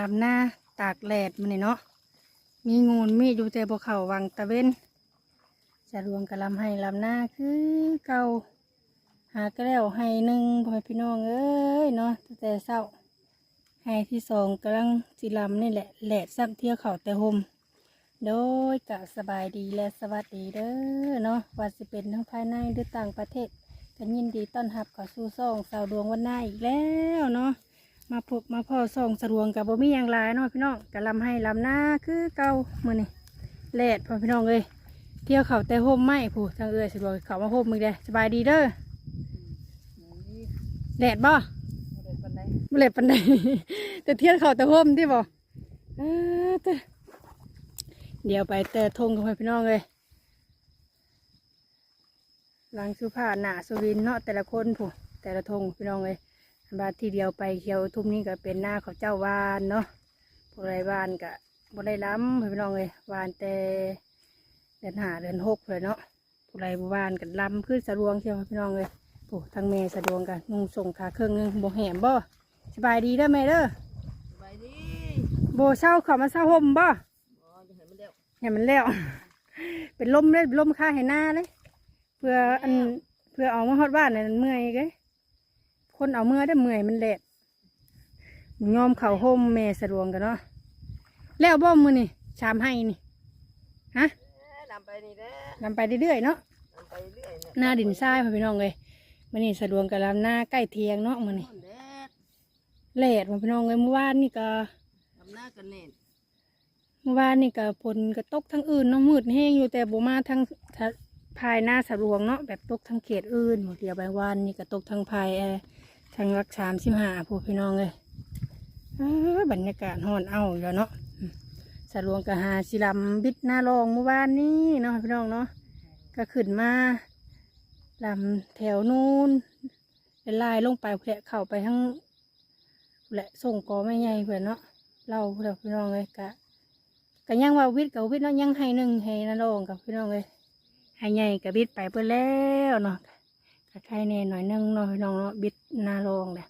ลำหน้าตากแดดมันนี่เนาะมีงูมีอยู่แต่บ่เขาวังตะเว้นจะรวมกับลำให้ลำหน้าคือเก่าหากะแล้วให้หนึ่งพ่อพี่น้องเอ้ยเนาะตั้งแต่เช้าให้ที่สองกำลังสิลำนี่แหละแหลดซ้ำเที่ยวเข่าแต่หมโดยกะสบายดีและสวัสดีเด้อเนาะว่าสิเป็นทั้งภายในหรือต่างประเทศก็ยินดีต้อนรับเข้าสู่ซ่องสาวดวงวันหน้าอีกแล้วเนาะ มาพบมาพ่อส่องสรวงกับบ่มีอย่างหลายเนาะพี่น้องกะลำให้ลำหน้าคือเก่ามือนี้แลดพ่อพี่น้องเอ้ยเที่ยวเขาแต่โฮมไม่ผู้ทางเอ้ยสะดวกเขามาโฮมมึงเด้สบายดีเด้อแดดบ่บ่แลดปันใดแต่เที่ยวเขาแต่โฮมที่บ่เออเด้อเดี๋ยวไปแต่ทงกับพี่น้องเลยหลังสุผ้าหนาสุวินเนาะแต่ละคนผู้แต่ละทงพี่น้องเลย บาดทีเดียวไปเขียวทุ่มนี่ก็เป็นหน้าเขาเจ้าวานเนาะพวกไรวานก็บ่ได้ล้ำพี่น้องเลยวานแต่เดือนหาเดือนหกเลยเนาะพวกไรบ่วานกันล้ำขึ้นสะดวงเชียวพี่น้องเลยโอ้ทางเมสะดวงกันนุ่งส่งขาเครื่องนึงบ่แหมบ่สบายดีเด้อแม่เด้อไปดิโบเช่าเขามาเช่าห่มบ่อ๋อจะเห็นมันเร็วเห็นมันแล้วเป็นลมเลยลมค่าให้หน้าเลย เพื่ออันเพื่อเอามาฮอดบ้านน่ะเมื่อยเกย คนเอาเมื่อได้เมื่อยมันแดดยอมเข่าห่มแม่สะดวงกันเนาะแล้วบ่มือนี่ชามให้นี่ฮะนำไปนี่แหละนำไปเรื่อยๆเนาะนำไปเรื่อยเนี่ยหน้าดินทรายพ่อพี่น้องเลยมือนี่สะดวงกับลำหน้าใกล้เทียงเนาะมือนี่ต้นแดดแลดพ่อพี่น้องเลยเมื่อวานนี่ก็ทำหน้ากันเน่นเมื่อวานนี่ก็ฝนก็ตกทั้งอื่นเนาะมืดแห้งอยู่แต่บ่มาทั้งทะภายหน้าสะดวงเนาะแบบตกทั้งเขตอื่นหมดเดียวไปวานนี่ก็ตกทั้งภายเอ่อ ทางรักสามสิบห้าพวกพี่น้องเลยบรรยากาศฮอนเอาอยู่เนาะสะดวงก็หาสิลำบิดหน้าลองเมื่อวานนี้เนาะพี่น้องเนาะก็ขึ้นมาลำแถวนู้นเป็นลายลงไปเพื่อเข้าไปทั้งแหละส่งกอไม่ใหญ่เพื่อนเนาะเล่าเพื่อนพี่น้องเลยกะก็ยังว่าวิทย์กับวิทย์เนาะยังให้หนึ่งให้นาโรงกับพี่น้องเลยให้ใหญ่กับบิดไปเพื่อแล้วเนาะ ก็ใครแน่หน่อยนึงเนาะพี่น้องเนาะบิดนาโรงเลย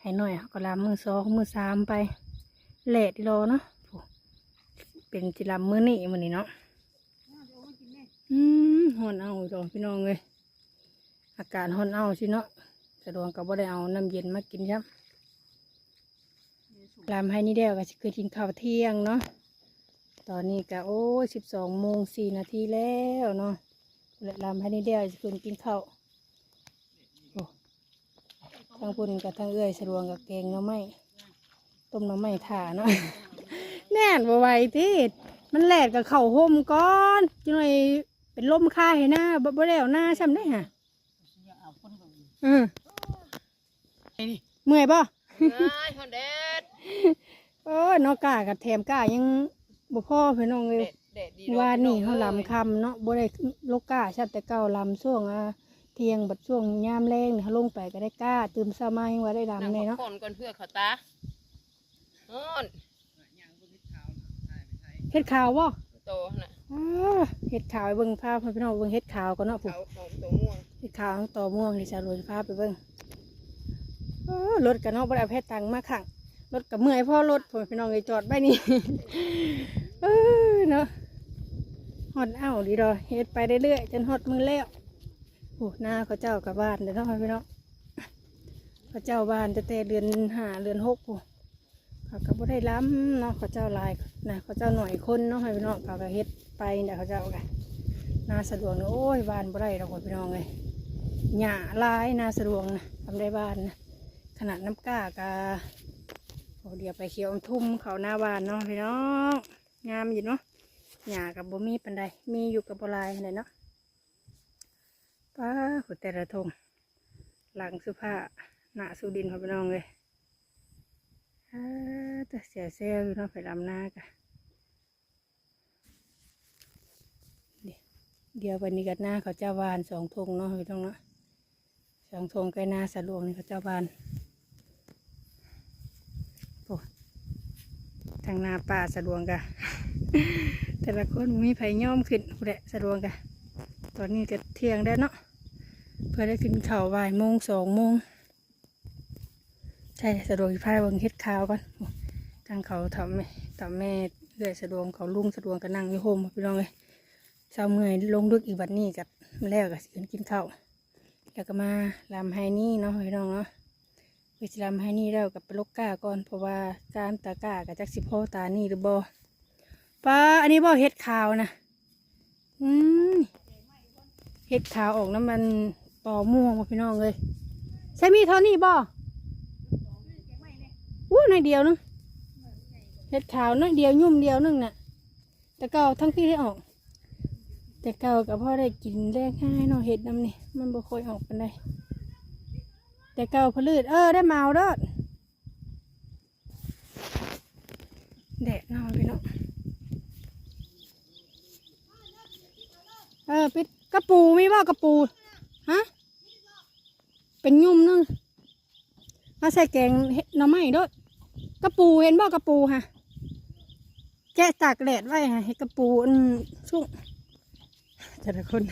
ให้หน่อยก็ลำมือสองมือสามไปเลดที่รอเนาะเป็นจิลำมือนี่มือนี่เนาะอืมหอนเอาจ้ะพี่น้องเลยอากาศหอนเอาสิเนาะสะดวกกับว่าได้เอาน้ำเย็นมากินครับลำให้นี่เดียวก็จะคือกินข้าวเที่ยงเนาะตอนนี้ก็โอ้สิบสองโมงสี่นาทีแล้วเนาะละลำให้นี่เดียวจะคุณกินข้าว ทางปุ่นกับทางเอื้อยสะดวงกับแกงหน่อไม้ต้มหน่อไม้ถ่าเนาะ แน่นบ่ไหวที่มันแหลดกับเข่าวห่มก่อนจังเลยเป็นลมค่าให้หน้าบ่บ่แล้วหน้าซ้ำได้ฮะเอาคนก่อนอืมเมื่อยบ่เฮ้ยคนแดดโอ้ยเนอกกากับแถมกายังบ่พ่อเพื่อนน้องเลแดยดแดดดีว่านี่เขาลำคำเนาะบ่ได้ลกก้าชัดแต่เก่าลำช่วงอ่า เที่ยงบัดช่วงยามแรงนี่เขาลงไปก็ได้ก้า ตื่มสมายังว่าได้นั่งลำเลยพัเนาะกผ่อนก่อนเพื่อเขาตาโน่นเฮ็ดขาวบ่โตน่ะอ้าเฮ็ดขาวไปเบิ่งภาพให้พี่น้องเบิ่งเฮ็ดขาวก่อนเนาะผู้เขาเขาตัวม่วงเฮ็ดขาวทั้งต่อม่วงที่จะโรยภาพไปเบิ่งเออรถกันเนาะบ่ได้เอาแพทตังมาขังรถกับเมื่อยพ่อรถพ่อพี่น้องเลยจอดไว้นี่เออเนาะฮอดเอ้าดีดอเฮ็ดไปเรื่อยๆจนฮอดมือแล้ว โอ้หน้าเขาเจ้ากับบ้านเด้อเนาะพี่น้องพระเจ้าบ้านแต่แต่เดือนห้าเดือนหกพู้เขาก็บ่ได้ล้ำเนาะเขาเจ้าลายนะเขาเจ้าหน่อยคนเนาะให้พี่น้องเขาก็เฮ็ดไปเนี่ยเขาเจ้ากันนาสะดวกเนาะโอ้ยบ้านบ่ได้ดอกพี่น้องเลยหญ้าลายนาสะดวกนะทำได้บ้านนะขนาดน้ำก้ากะโอ้เดี๋ยวไปเขียวอมทุ่มเขาหน้าบ้านเนาะพี่น้องงามอยู่เนาะหญ้ากับบ่มีปันใดมีอยู่กับบ่หลายเลยเนาะ ป้าขุดแต่ละทงหลังสุภาหนาสุดินเขาไปน้องเลยอ่าแต่เสียเซลอยู่เนาะไปลำหน้ากะเดี๋ยวเดี๋ยววันนี้กันหน้าเขาเจ้าวานสองธงเนาะพี่น้องเนาะสองธงใกล้หน้าสะลวงนี่เขาเจ้าวานโอ้ทางหน้าป่าสะลวงกะแต่ละคนมีไผย่อมขึ้นผู้ใดสะลวงกะตอนนี้ก็เที่ยงได้เนาะ เพื่อได้กินข้าวบ่ายโมงสองโมงใช่สะดวกพายเบังเฮ็ดข้าวก่อนทางเขาทำแม่ทำแม่เลื่อยสะดวงเขาลุงสะดวงก็นั่งอยู่โฮมพี่น้องเลยเช้าเมื่อยลงดึกอีกบัดนี้กับแล้วก็สิขึ้นกินข้าวแล้วก็มาลำไฮนี่เนาะพี่น้องเนาะไปสิลำไฮนี่แล้วกับไปลกกาก่อนเพราะว่าการตาก้ากับจักสิพ่อตานี่หรือบ่ป้าอันนี้บ่เฮ็ดขาวนะอืมเฮ็ดขาวออกน้ำมัน ปอม่วงบ่พี่น้องเลยใช่มีเท่านี้บ่อู้ในอยเดียวนึงเห็ดขาวน้อยเดียวยุ่มเดียวนึงน่ะ แต่เก่าทั้งพี่ได้ออก แต่เก่ากับพ่อได้กินได้ง่ายเนาะเห็ดน้ำนี่มันบ่ค่อยออกกันได้แต่เก่าพลืดเออได้เมาเด้อแดดนอนไปเนาะเออปิดกระปูมีบ่กระปูฮะ เป็นยุ่มนึงมาใส่แกงเห็ดหน่อไม้ด้อกระปูเห็นบ่กระปูค่ะแกะตากแดดไว้ค่ะให้กระปูอันชุ่มแต่ละคน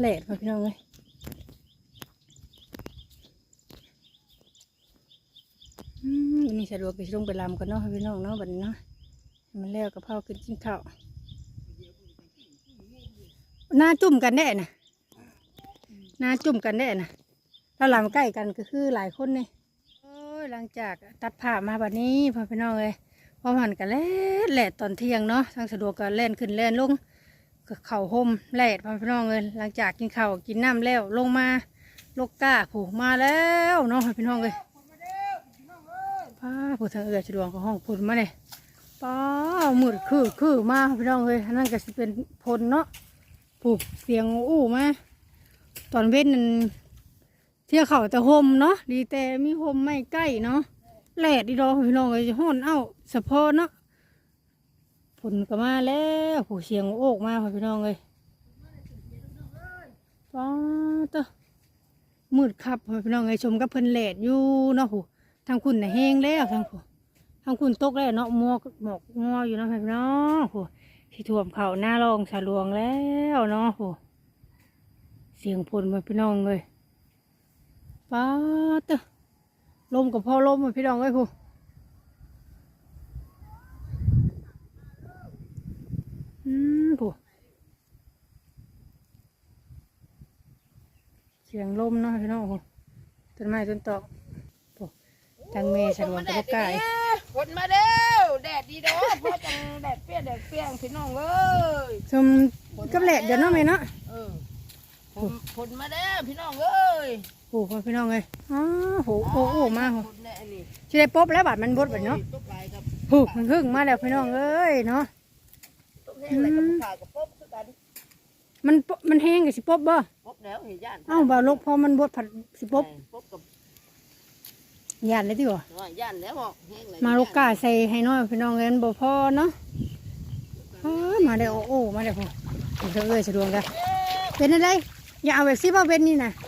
แดดมาพี่น้องเลยอันนี้สะดวกไปลงไปลำกันเนาะพี่น้องเนาะบัดนี้เนาะมันแล้วกับเผาวกินกินข้าวหน้าจุ่มกันแน่น่ะหน้าจุ่มกันแน่น่ะ ถ้าลำใกล้กันก็คือหลายคนเนี่ยโอ้ยหลังจากตัดผ้ามาแบัดนี้พ่อพี่น้องเลยพอมันก็แล่นแหลดตอนเที่ยงเนาะทางสะดวกก็เล่นขึ้นเล่นลงก็เข่าห่มแหลดพ่อพี่น้องเลยหลังจากกินเข้ากินน้ำแล้วลงมาลกก้าผูกมาแล้วเนาะพ่อพี่น้องเลยป้าผู้ทางเอือสะดวกของห้องพุ่นมาเลยป้ามืดคือคือมาพี่น้องเลยนั่นก็สิเป็นพลเนาะผูกเสียงอู้มาตอนเว้นนั่น เที่ยวเขาแต่ห่มเนาะดีแต่มีห่มไม่ใกล้เนาะแหลดดีดอกพี่น้องเลยห้อนเอ้าสะโพอเนาะฝนก็มาแล้วผู้เสียงโอกมาพี่น้องเลยป้าตะมืดครับพี่น้องเลยชมกับเพิ่นแหลดอยู่เนาะผู้ทางคุณน่ะแห้งแล้วทางผู้ทางคุณตกแล้วเนาะหมอกหมอกงออยู่เนาะพี่น้องผู้ที่ท่วมเขาหน้ารองสะลวงแล้วเนาะผู้เสียงฝนมาพี่น้องเลย ป้าเตะลมกับพ่อลมอะพี่น้องเอ้ยผู้อืมผู้เสียงลมเนาะพี่น้องผู้ต้นไม้ต้นตอกผู้จังเมสะดวกกับกายฝนมาเด้วแดดดีเด้อเพราะจังแดดเปรี้ยแดดเปรี้ยงพี่น้องเอ้ยชมกับแหลดเดี๋ยวเนาะแม่เนาะเออฝนฝนมาเด้อพี่น้องเอ้ย ผู้พ่อพี่น้องเอ้ยอ้าวโหโอ้โอ้มาผู้ฝนแน่นี่จะได้ป๊บแล้วบาดมันบดแบบเนาะตกไหลกับผู้มันพึ่งมาแล้วพี่น้องเอ้ยเนาะตกแห้งไหลกับขากับปบคือกันมันปบมันแห้งกับสิป๊บบ่ปบแล้วเห็นย่านเอ้าบ่าวลกพอมันบดผัดสิป๊บปบกับยานเลยที่บ่น้อยย่านแล้วบอกแห้งไหลมาลูกกาใส่ให้น้อยพี่น้องเงินบ่พอเนาะอ้ามาได้โอ้โอ้มาได้พอผมจะเอ้ยสะดวกกันเป็นอะไรอย่าเอาแบบซี่บ่าเว้นนี่นะเออ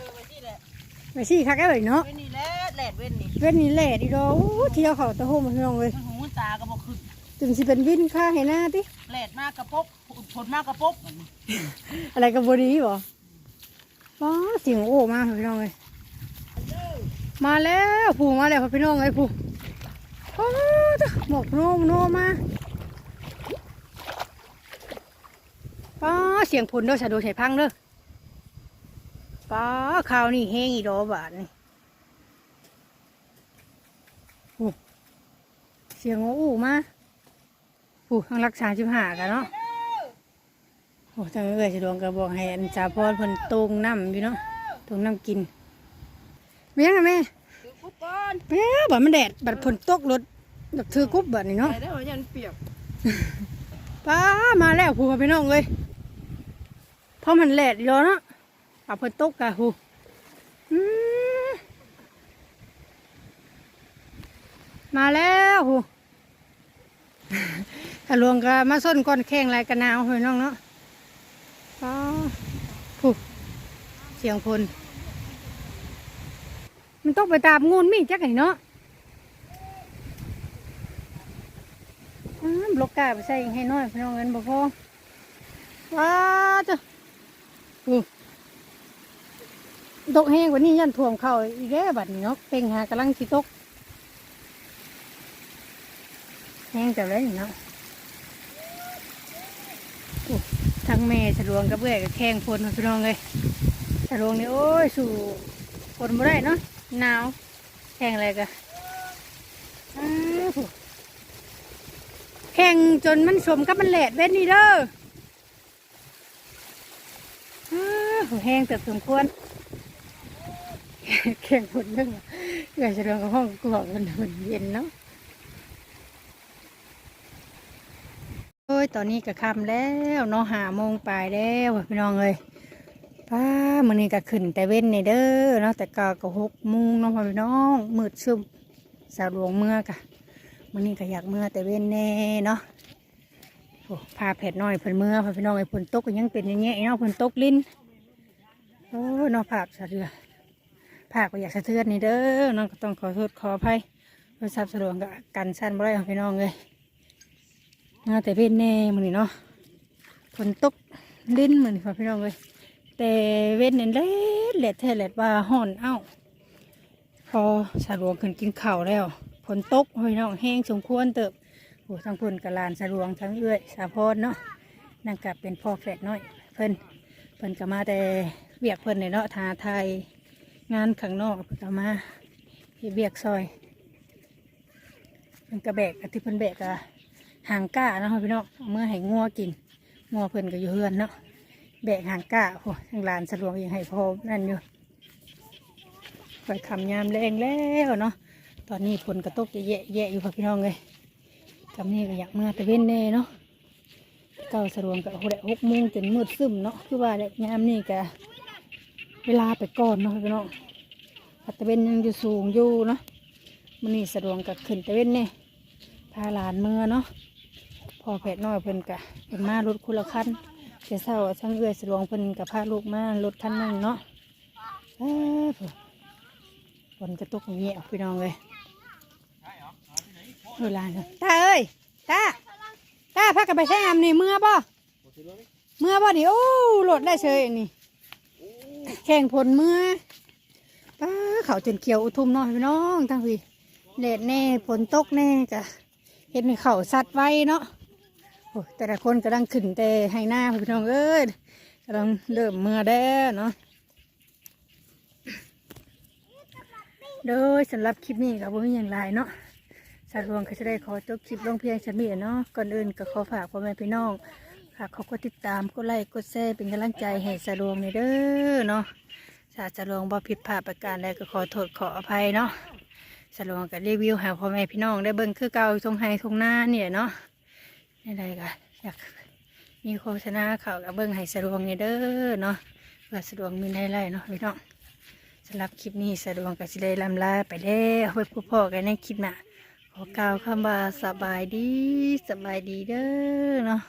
ไว้ที่แหละแบบซี่คักได้เลยเนาะเว้นนี่แหละแดดเว้นนี่เว้นนี่แหละดิโดโอ้เที่ยวเขาตะโฮมพี่น้องเลยมันหูมันตาก็บอกขึ้นถึงสิเป็นวินค่าให้หน้าติแดดมากกระปบฝนมากกระปบอะไรกับบ่ดีบ่ว้าเสียงโอ้มาพี่น้องเลยมาแล้วผู้มาแล้วพี่น้องเลยผู้โอ้จ้ะหมกโนมโนมาป้าเสียงผลเด้อสะดวกใส่พังเด้อ ป้าข้าวนี่แห้งอีดอบาทนี่โอ้เสียงโอ้มาโอ้ทางรักษาชิบหากันเนาะโอ้ทางเอ้ยสะดวกกระบอกให้อันจ่าพรเพิ่นตรงน้ำอยู่เนาะตรงน้ำกินเมียงอะแม่คือกุ๊บก่อนแม่บัดมันแดดบัดฝนตกรถอยากถือกุ๊บบัดนี่เนาะแต่ได้ว่ายันเปียกป้ามาแล้วผู้พี่น้องเลยเพราะมันแดดอยู่เนาะ เอาเพิ่นตกกะหูมาแล้วหูถ้าลวงก็มาส้นก้อนแข้งไรกันหนาวพี่น้องเนาะป้าผู้เสียงพลมันต้องไปตามงูนมีจักไหนเนาะบล็อกกาไปใส่ให้น้อยพี่น้องเงินบ่พอว้าจ้ะ ตกแห้งกว่านี้ยันท่วมเข้าอีกแล้วบัดนี้เนาะเป่งหากำลังสิตกแห้งแต่เลยเนาะทั้งแม่สะดวงกับเบื่อกับแข้งพลมาพี่น้องเลยสะดวงนี่โอ้ยสู่พลบ่ได้เนาะหนาวแข้งอะไรกันอ้าวโหแข้งจนมันสมกับมันแหลดเว้นนี่เด้อแห้งแต่สมควร แข้งพลเรื่องเกิดสะดวกกับห้องกลัวมันมันเย็นเนาะโอ้ยตอนนี้ก็ค่ำแล้วเนาะหาโมงปลายแล้วพี่น้องเลยป้ามื้อนี้ก็ขึ้นแต่เว้นในเด้อเนาะแต่ก็ก็หกโมงเนาะพ่อพี่น้องมืดซึมสาวหลวงเมื่อกะมื้อนี้ก็อยากเมื่อแต่เว้นแน่เนาะโอ้พาแผดน้อยเพิ่นเมื่อพี่น้องไอ้ฝนตกก็ยังเป็นอย่างเงี้ยเนาะฝนตกลิ้นโอ้เนาะภาคสะเทือ ภาคก็อยากสะเทือนนี่เด้อน้องก็ต้องขอโทษขออภัยโทรศัพท์สะดวกกับกันสั้นบ่ได้ของพี่น้องเลยน่าแต่เป็นแน่มือนี่เนาะฝนตกลิ้นมือนี่ค่ะพี่น้องเลยแต่เว้นเนี่เล็ดเล็ดแท้เล็ดว่าห่อนเอ้า พอสะดวกขึ้นกินข้าวแล้วฝนตกพี่น้องแห้งสมควรเติบโอ้ทั้งพิ่นกะลานสะดวกทั้งเอื้อยสาพรเนาะนั่งกลับเป็นพ่อแฝดน้อย เพิ่นเพิ่นก็มาแต่เบียกเพิ่นเนี่ยเนาะทาไทย งานข้างนอกเพิ่นก็มาเฮ็ดเบียกซอยเพิ่นกระแบกอะที่เพิ่นแบกอะหางก้าเนาะพี่น้องเมื่อให้งัวกินงัวเพิ่นก็อยู่เฮือนเนาะแบกหางก้าโอ้ทางลานสะดวกยังให้พอนั่นอยู่ไปคำยามแรงแล้วเนาะตอนนี้ฝนกระตกแย่แย่อยู่ค่ะพี่น้องเลยกำนี้ก็อยากมาแต่เว้นแน่เนาะเก้าสะดวกกับหกหกโมงจนมืดซึมเนาะคือว่าเนี่ยยามนี่ก็ เวลาไปก่อนเนาะพี่น้องพัตะเวนยังอยู่สูงอยู่เนาะมันนี่สะดวกกับขึ้นตะเวนแน่พาหลานเมื่อเนาะพอแผดน้อยเพิ่นกะเป็นมารถคุณละคันเสียเศร้าช่างเอื้อยสะดวงเพิ่นกับพาลูกมารถคันหนึงเนาะเออฝนกระตุกเงี้ยพี่น้องเลยเวลาเนาะตาเอ้ยตาตาพักกันไปใช้งามนี่เมื่อบ่เมื่อบ่นี่โอ้รถได้เชยนนี้ แข่งผลเมื่อป้าเขาจนเขียวอุทุมนาะพี่น้องทั้งพี่แดดแน่ฝนตกแน่กะเห็นเขาสัตว์ไว้เนาะโอ้แต่ละคนกำลังขึ้นแต่ให้หน้าพี่น้องเอ้ยกำลังเริ่มเมื่อแด้เนาะโดยสำหรับคลิปนี้กับผมอย่างไรเนาะสารวงก็จะได้ขอจบคลิปลงเพียงฉันมีเนาะก่อนอื่นก็ขอฝากพ่อแม่พี่น้องากเขากดติดตามกดไลค์กดแชร์เป็นกำลังใจให้สารวงนี่เด้อเนาะถ้าสารวงบ่ผิดพลาดประการใดก็ขอโทษขออภัยเนาะสรุปกับรีวิวหาพ่อแม่พี่น้องได้เบิ่งคือเก่าทงไฮทงหน้าเนี่ยเนาะนี่ใดก็อยากมีโฆษณาเขากับเบิ่งให้สะดวกนี่เด้อเนาะเพื่อสะดวกมีได้ไรเนาะพี่น้องสำหรับคลิปนี้สะดวกกับสิได้ลำลาไปแล้วไว้พบพ่อกันในคลิปหน้าขอกล่าวคำว่าสบายดีสบายดีเด้อเนาะ